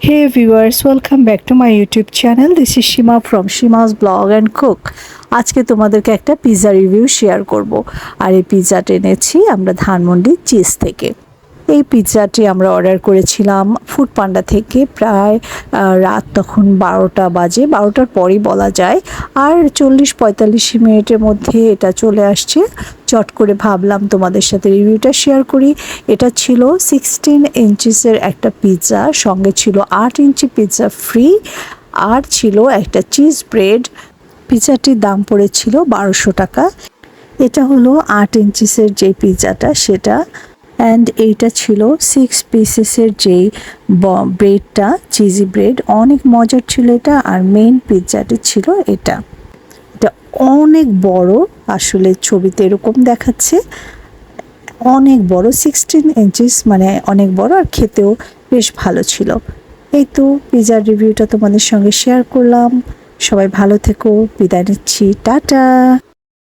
Hey viewers, welcome back to my YouTube channel. This is Shima from Shima's Blog and Cook. আজকে তোমাদেরকে একটা pizza review share করব আর এই পিৎজাটা এনেছি আমরা ধানমন্ডি চিজ থেকে এই পিৎজাটি আমরা অর্ডার করেছিলাম ফুড পান্ডা থেকে প্রায় রাত তখন বারোটা বাজে। বারোটার পরই বলা যায়। আর চল্লিশ পঁয়তাল্লিশ মিনিটের মধ্যে এটা চলে আসছে। চট করে ভাবলাম তোমাদের সাথে রিভিউটা শেয়ার করি। এটা ছিল সিক্সটিন ইঞ্চিসের একটা পিৎজা, সঙ্গে ছিল আট ইঞ্চি পিৎজা ফ্রি, আর ছিল একটা চিজ ব্রেড। পিৎজাটির দাম পড়েছিল বারোশো টাকা। এটা হলো আট ইঞ্চিসের যে পিৎজাটা, সেটা অ্যান্ড এইটা ছিল সিক্স পিসেসের যেই ব্রেডটা চিজি ব্রেড অনেক মজার ছিল এটা আর মেইন পিৎজাটি ছিল এটা। এটা অনেক বড় আসলে ছবিতে এরকম দেখাচ্ছে। অনেক বড় সিক্সটিন ইঞ্চিস মানে অনেক বড় আর খেতেও বেশ ভালো ছিল। এই তো পিৎজার রিভিউটা তোমাদের সঙ্গে শেয়ার করলাম। সবাই ভালো থেকো, বিদায় নিচ্ছি, টাটা!